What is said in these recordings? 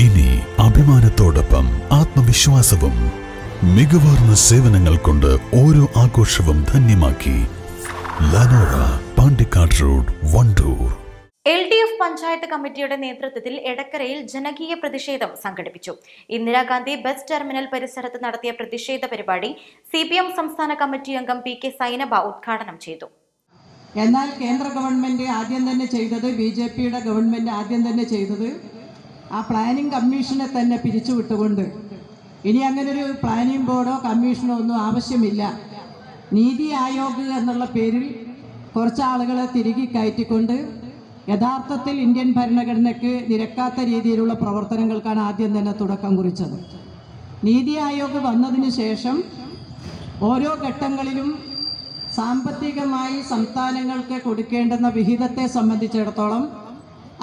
ഇനി അഭിമാനത്തോടൊപ്പം ആത്മവിശ്വാസവും മികവാർന്ന സേവനങ്ങൾ കൊണ്ട് ഓരോ ആഘോഷവും ധന്യമാക്കി Lanora Pandikkad road Wandoor. L D F panchayat കമ്മിറ്റിയുടെ നേതൃത്വത്തിൽ എടക്കരയിൽ ജനകീയ പ്രതിഷേധം സംഘടിപ്പിച്ചു. ഇന്ദിരാഗാന്ധി ബസ് ടെർമിനൽ പരിസരത്ത് നടത്തിയ പ്രതിഷേധ പരിപാടി സി പി എം സംസ്ഥാന കമ്മിറ്റി അംഗം പി കെ സൈനബ ഉദ്ഘാടനം ചെയ്തു. എന്നാൽ കേന്ദ്ര ഗവൺമെന്റ് ആദ്യം തന്നെ ചെയ്തത് ബി ജെ പിയുടെ ഗവൺമെന്റ് ആദ്യം തന്നെ ചെയ്തത് ആ പ്ലാനിംഗ് കമ്മീഷനെ തന്നെ പിരിച്ചുവിട്ടുകൊണ്ട് ഇനി അങ്ങനൊരു പ്ലാനിംഗ് ബോർഡോ കമ്മീഷനോ ഒന്നും ആവശ്യമില്ല. നീതി ആയോഗ് എന്നുള്ള പേരിൽ കുറച്ച് ആളുകളെ തിരികെ കയറ്റിക്കൊണ്ട് യഥാർത്ഥത്തിൽ ഇന്ത്യൻ ഭരണഘടനയ്ക്ക് നിരക്കാത്ത രീതിയിലുള്ള പ്രവർത്തനങ്ങൾക്കാണ് ആദ്യം തന്നെ തുടക്കം കുറിച്ചത്. നീതി ആയോഗ് വന്നതിന് ശേഷം ഓരോ ഘട്ടങ്ങളിലും സാമ്പത്തികമായി സംസ്ഥാനങ്ങൾക്ക് കൊടുക്കേണ്ടുന്ന വിഹിതത്തെ സംബന്ധിച്ചിടത്തോളം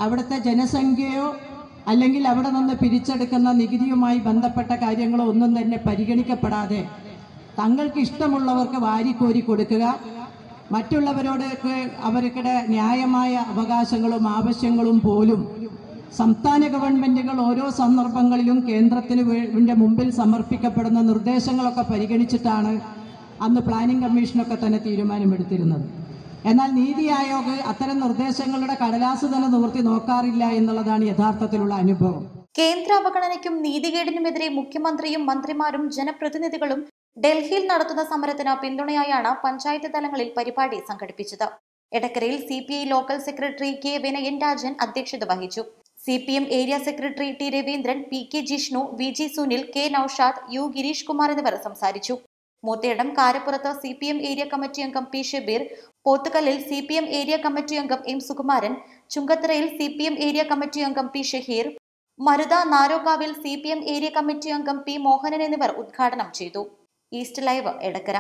അവിടുത്തെ ജനസംഖ്യയോ അല്ലെങ്കിൽ അവിടെ നിന്ന് പിരിച്ചെടുക്കുന്ന നികുതിയുമായി ബന്ധപ്പെട്ട കാര്യങ്ങളോ ഒന്നും തന്നെ പരിഗണിക്കപ്പെടാതെ തങ്ങൾക്ക് ഇഷ്ടമുള്ളവർക്ക് വാരിക്കോരി കൊടുക്കുക. മറ്റുള്ളവരോടൊക്കെ അവർക്കിടെ ന്യായമായ അവകാശങ്ങളും ആവശ്യങ്ങളും പോലും സംസ്ഥാന ഗവൺമെന്റുകൾ ഓരോ സന്ദർഭങ്ങളിലും കേന്ദ്രത്തിന് മുമ്പിൽ സമർപ്പിക്കപ്പെടുന്ന നിർദ്ദേശങ്ങളൊക്കെ പരിഗണിച്ചിട്ടാണ് അന്ന് പ്ലാനിംഗ് കമ്മീഷനൊക്കെ തന്നെ തീരുമാനമെടുത്തിരുന്നത്. എന്നാൽ നീതി ആയോഗ് അത്തരം നിർദ്ദേശങ്ങളുടെ കടലാസ് തന്നെ നിവർത്തി നോക്കാറില്ല എന്നുള്ളതാണ് യഥാർത്ഥത്തിലുള്ള അനുഭവം. കേന്ദ്ര അവഗണനയ്ക്കും നീതികേടിനുമെതിരെ മുഖ്യമന്ത്രിയും മന്ത്രിമാരും ജനപ്രതിനിധികളും ഡൽഹിയിൽ നടത്തുന്ന സമരത്തിന് പിന്തുണയായാണ് പഞ്ചായത്ത് തലങ്ങളിൽ പരിപാടി സംഘടിപ്പിച്ചത്. എടക്കരയിൽ C P I local secretary K Vinayan Rajan അധ്യക്ഷത വഹിച്ചു. C P M area secretary T Raveendran P K Jishnu V G Sunil K Noushad U Gireesh Kumar എന്നിവർ സംസാരിച്ചു. Moothedam കാരപ്പുറത്ത് C P M area committee അംഗം P Shabeer പോത്തുകല്ലിൽ C P M area committee അംഗം M Sukumaran ചുങ്കത്തറയിൽ C P M area committee അംഗം P Shaheer Marutha നാരോകാവിൽ C P M area committee അംഗം P Mohanan എന്നിവർ ഉദ്ഘാടനം ചെയ്തു. East live Edakkara.